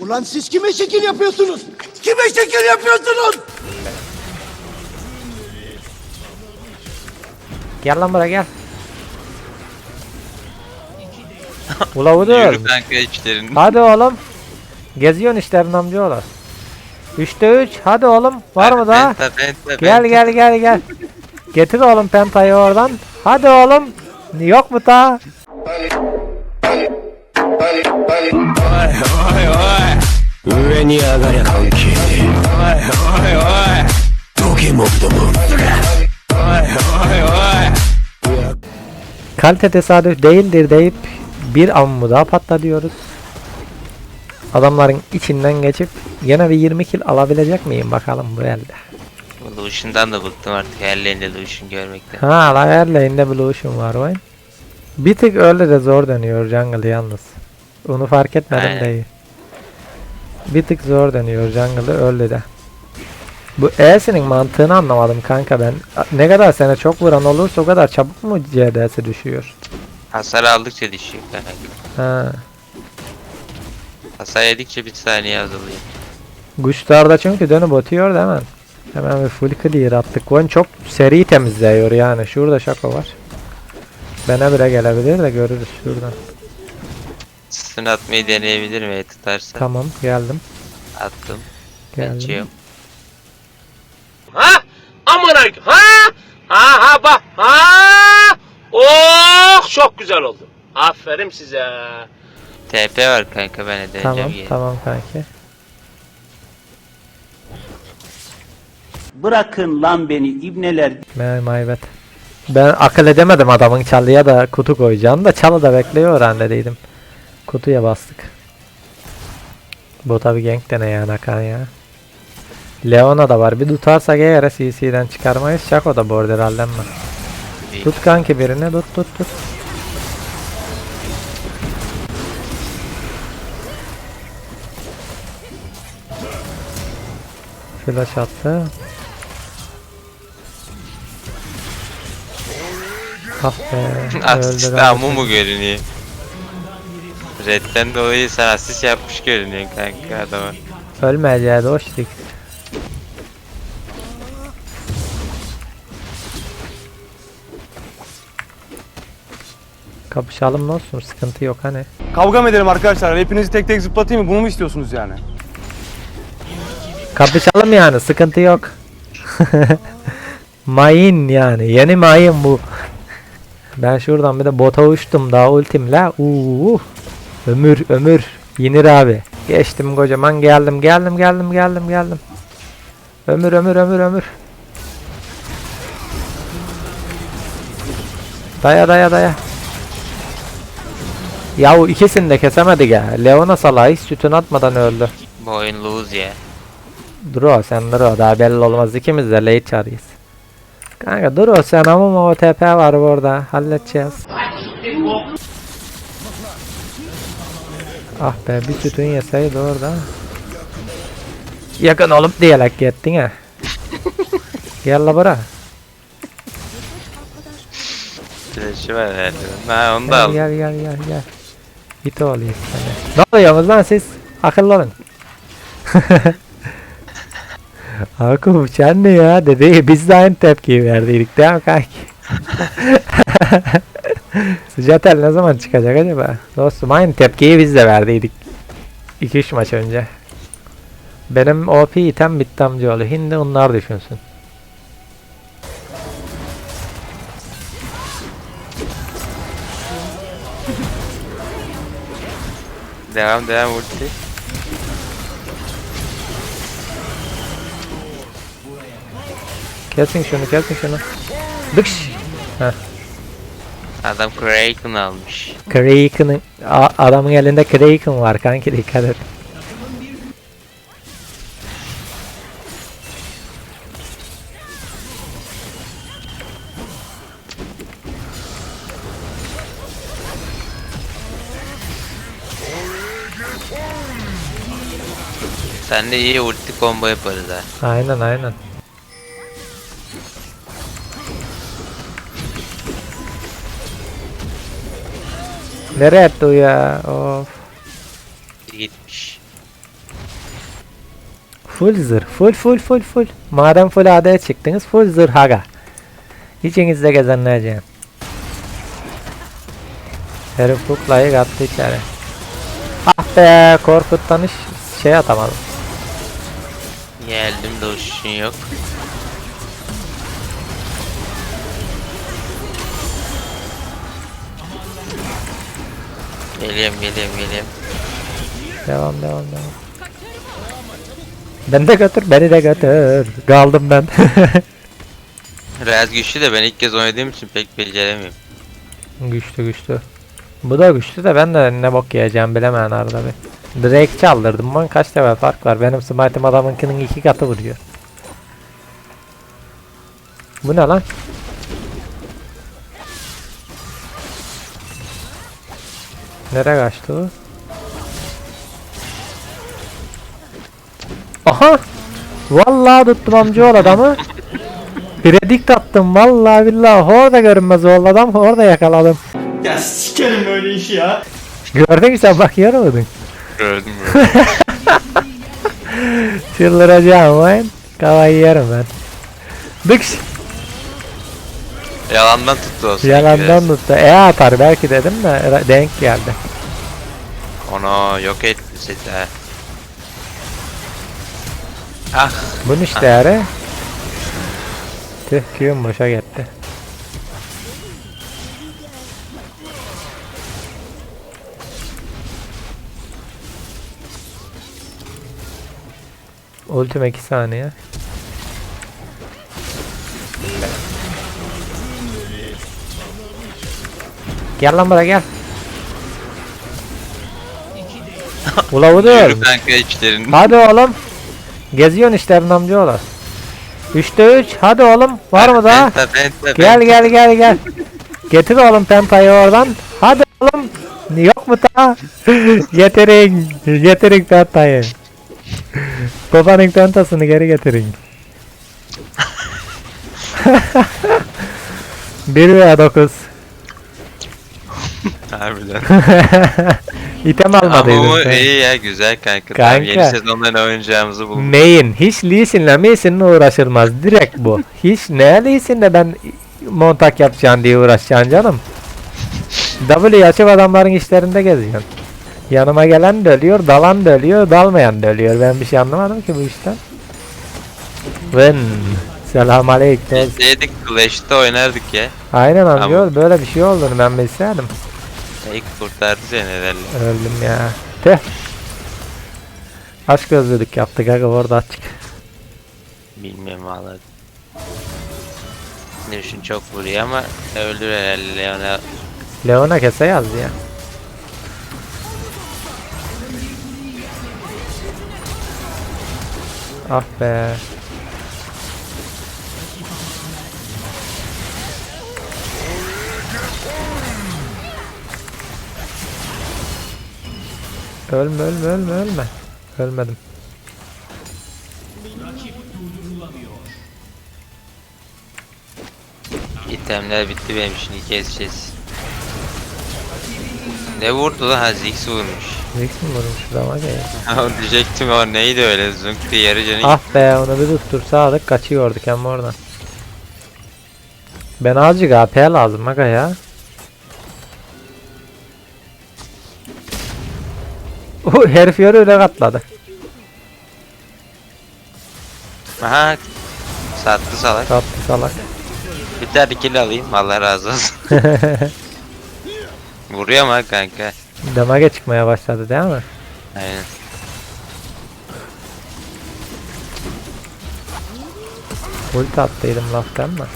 Ulan siz kime şekil yapıyorsunuz? Kime şekil yapıyorsunuz? Gel lan buraya gel. Ula budur. Yürü kanka içlerin. Hadi oğlum. Geziyorsun işte Erin amcaoğlu. 3'te 3. Hadi oğlum. Var mı daha? Penta, penta, Gel penta. gel gel gel. Getir oğlum pentayı oradan. Hadi oğlum. Yok mu ta? Kalite tesadüf değildir deyip bir ammu daha patlatıyoruz. Adamların içinden geçip yine bir 20 kill alabilecek miyim bakalım bu elde. Lucian'dan da bıktım artık ellerinde Lucian görmekten. Ha la Erley'inde Blue'şum var vay. Bir tık öyle de zor dönüyor jungle yalnız. Onu fark etmedim Aynen. değil. Bir tık zor dönüyor jungle'ı öyle de. Bu E'sinin mantığını anlamadım kanka ben. Ne kadar sene çok vuran olursa o kadar çabuk mu CD'si düşüyor? Hasar aldıkça düşüyor kanka. Ha. Hasar yedikçe bir saniye azalıyor. Kuşlarda çünkü dönüp atıyor hemen. Hemen bir full clear attık. Oyun çok seri temizliyor yani. Şurada şako var. Bana bile gelebilir de görürüz şuradan. Stun atmayı deneyebilirim eğer tutarsa. Tamam geldim. Attım. Geldim. Ha? Aman ay- ha? Ha ha bak ha? Oh çok güzel oldu. Aferin size. TP var kanka ben de deneyeceğim Tamam yine. tamam kanki. Bırakın lan beni ibneler. My bad. Ben akıl edemedim adamın çalıya da kutu koyacağını da çalı da bekliyor halledeydim. Kutuya bastık. Bu tabi gank de ne ya Nakan ya. Leona da var. Bir tutarsak eğer CC'den çıkarmayız. Şako da border hallenme. Tut kanki birini tut tut tut. Flash attı. Ah be. Asist öldü ammu abi. mu görünüyor? Red'den dolayı sen asist yapmış görünüyorsun kanka adama. De hoş değil. Kapışalım ne olsun sıkıntı yok hani. Kavga mı edelim arkadaşlar? Hepinizi tek tek zıplatayım mı? Bunu mu istiyorsunuz yani? Kapışalım yani sıkıntı yok. mayın yani yeni mayın bu. Ben şuradan bir de bota uçtum daha ultimle. Uuu. Ömür ömür. Yenir abi. Geçtim kocaman geldim geldim geldim geldim geldim. Ömür ömür ömür ömür. Daya daya daya. Yahu ikisini de kesemedik ya. Leona salağı hiç sütün atmadan öldü. Bu oyun lose ya. Dur o sen dur o daha belli olmaz ikimiz de late çağırıyız. Kanka dur o sen ama o TP var burada halledeceğiz. Ah be bir sütün yeseydi orada. Yakın olup diyerek gittin ha. Gel la bura. Flash'ı var herhalde. Ha onu da Gel gel gel gel gel. İt olayım sana. Ne oluyorsunuz lan siz? Akıllı olun. Akuf sen ne ya dedi. Biz de aynı tepkiyi verdiydik değil mi kanki? Sıcatel ne zaman çıkacak acaba? Dostum aynı tepkiyi biz de verdiydik. 2-3 maç önce. Benim OP item bitti amcaoğlu. Hindi onlar düşünsün. Devam devam ulti. Kesin şunu kesin şunu. Dıkş. Adam Kraken almış. Kraken'ın adamın elinde Kraken var kanki dikkat et. Sen de iyi ulti combo yaparız ha. Aynen aynen. Nereye attı o ya? Of. Gitmiş. Full zırh. Full full full full. Madem full AD'ye çıktınız full zırh aga. İçinizde gezenleyeceğim. Herif kuklayı kattı içeri. Ah be korkuttan hiç şey atamadım. Geldim de uçuşun yok. Geliyorum geliyorum geliyorum. Devam devam devam. Beni de götür beni de götür. Kaldım ben. Real güçlü de ben ilk kez oynadığım için pek beceremiyorum. güçlü güçlü. Bu da güçlü de ben de ne bok yiyeceğim bilemem arada bir. Drake çaldırdım ben kaç level fark var. Benim smite'im adamınkinin iki katı vuruyor. Bu ne lan? Nereye kaçtı o? Aha! Vallahi tuttum amcaoğlu adamı. Predict attım vallahi billahi orada görünmez oldu adam orada yakaladım. Ya sikerim böyle işi ya. Gördün mü sen bak yaramadık. Gördüm gördüm. Çıldıracağım ben. Kafayı yerim ben. Dıkş Yalandan tuttu o sanki yalandan tuttu. E atar belki dedim de denk geldi. Onu yok seti ha. Ah Bunun işte yarı. Tüh Q'm boşa gitti. Ultim 2 saniye. Gel lan buraya gel. Ula da yürü ölmüş. kanka içlerin. Hadi oğlum. Geziyorsun işlerin amcaoğlu. 3'te 3. Hadi oğlum. Var mı daha? Penta, penta, Gel penta. gel gel gel. Getir oğlum pentayı oradan. Hadi oğlum. Yok mu daha? getirin. Getirin pentayı. Babanın pentasını geri getirin. 1 veya 9. Harbiden. İtem Ama bu almadıydın. sen. iyi ya güzel kanka. Kanka. Tamam, yeni sezonda ne oynayacağımızı bulduk. Main. Hiç Lee Sin'le Lee Sin'le uğraşılmaz. Direkt bu. Hiç ne Lee Sin'le ben montak yapacaksın diye uğraşacaksın canım. W açıp adamların işlerinde geziyorsun. Yanıma gelen de ölüyor, dalan da ölüyor, dalmayan da ölüyor. Ben bir şey anlamadım ki bu işten. Vın. Selam aleyküm. Dedik Clash'te oynardık ya. Aynen amca Tamam. böyle bir şey olduğunu ben bilseydim. İlk kurtardı seni herhalde. Öldüm ya. Tüh. Aşk gözlülük yaptık aga orada açık. Bilmiyorum valla. Nurşin çok vuruyor ama öldür herhalde Leon'a. Leona kese yazdı ya. Ah be. Ölme ölme ölme ölme. Ölmedim. İtemler bitti benim şimdi keseceğiz. Ne vurdu lan? Ha Ziggs vurmuş. Zix mi vurmuş şurama gel. Ha diyecektim o neydi öyle zunk diye yarı canı Ah be onu bir tuttursa aldık kaçıyorduk hem oradan. Ben azıcık AP lazım aga ya. Uh, herif yarı öyle katladı. Aha sattı salak. Sattı salak. Bir tane kill alayım Allah razı olsun. Vuruyor ama kanka. Damage çıkmaya başladı değil mi? Aynen. Ulti attıydım laftan mı?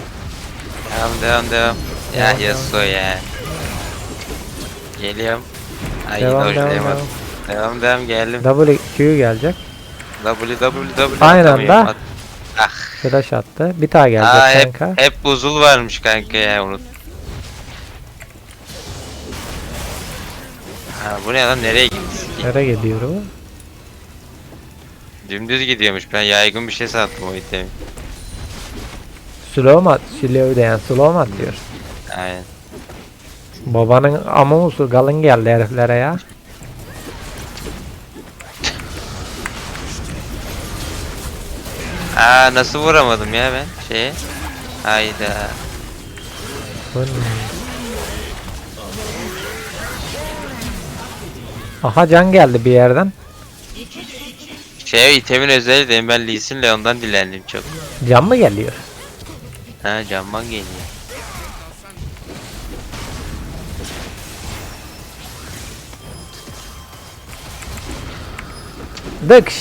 Devam devam devam. Ya Devam, Yasuo ya. Geliyorum. Ay Devam devam dojlayamadım. devam. Devam devam geldim. W Q gelecek. W W W. Aynı atamıyorum. anda. At- Ah. Flash attı. Bir daha gelecek Aa, hep, kanka. hep buzul varmış kanka ya unut. Ha, bu ne lan nereye gitti? Nereye gidiyor o? Dümdüz gidiyormuş ben yaygın bir şey sandım o itemi. Slow mu at? Slow diyen slow mu atıyor? Aynen. Babanın amusu galın geldi heriflere ya. Aa nasıl vuramadım ya ben şeye? Hayda. Aha can geldi bir yerden. Şey itemin özelliği de ben Lee Sin Leon'dan dilendim çok. Can mı geliyor? Ha camman geliyor. Dıkş.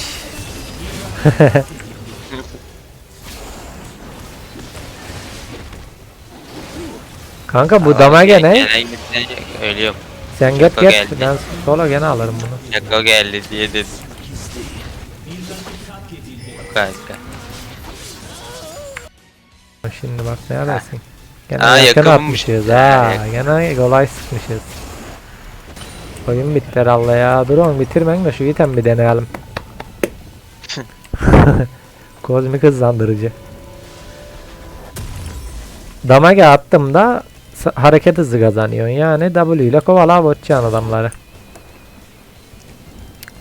Kanka bu damage ne? Gelen giden Ölüyorum. Sen get get. geldi. Ben solo gene alırım bunu. Şaka geldi diye dedim. Kanka. Şimdi bak neredesin? Gene Aa, yakın atmışız Ha, ha. Gene kolay sıkmışız. Oyun bitti herhalde ya. Dur oğlum bitirmen de şu item bir deneyelim. Kozmik hızlandırıcı. Damage attım da hareket hızı kazanıyorsun. Yani W ile kovala botacaksın adamları.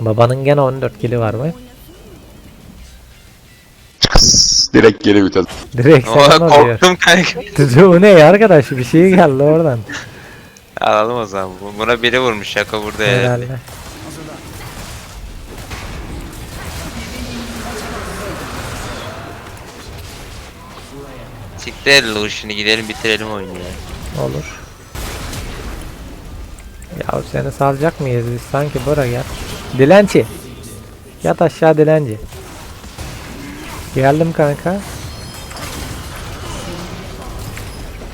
Babanın gene 14 kili var mı? Direkt geri vites. Direkt Oha, sen oluyor. korktum kanka. Bu ne ya arkadaş? Bir şey geldi oradan. Alalım o zaman. Bu- Buna biri vurmuş şaka burada herhalde. Herhalde. Siktir Lucian'ı gidelim bitirelim oyunu ya. Olur. Ya seni salacak mıyız biz sanki bura gel. Dilenci. Yat aşağı dilenci. Geldim kanka.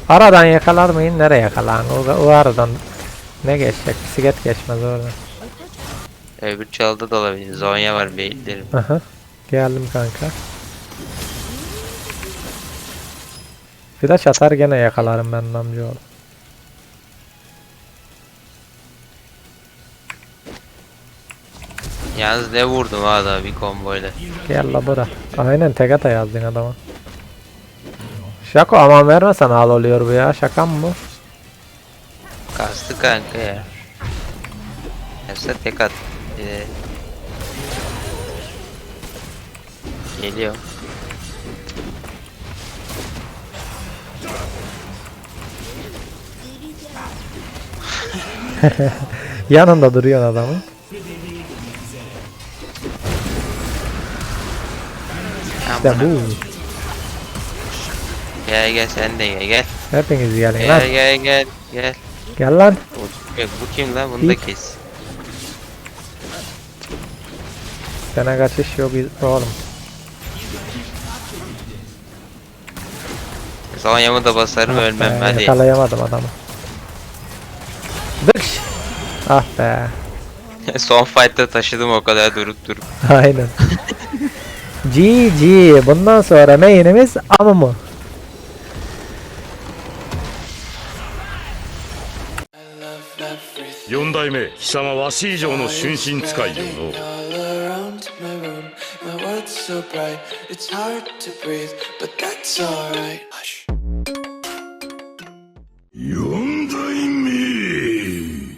Aradan yakalar mıyım? Nereye yakalan? O, o aradan ne geçecek? Bisiklet geçmez oradan. Öbür çalda da olabilir. Zonya var beyitlerim. Aha. Geldim kanka. Flash atar gene yakalarım ben amcaoğlu. Yalnız ne vurdum ha da bir komboyla. Gel la bura. Aynen tek ata yazdın adama. Şako aman vermesen al oluyor bu ya. Şaka mı bu? Kastı kanka ya. Yoksa tek at. Ee, Geliyor. Yanında duruyor adamın. İşte bu. Gel gel sen de gel gel. Hepiniz gelin lan. Gel gel gel gel. Gel lan. Bu, kim lan? Bunu da kes. Sana kaçış yok oğlum. Zonya'mı da basarım Ah ölmem be, hadi. Yakalayamadım adamı. Ah be. Son fight'ta taşıdım o kadar durup durup. Aynen. GG. Bundan sonra main'imiz Amumu. Yondaime, 代目貴様わし以上の春心使いよの so bright, it's hard to breathe, but that's alright.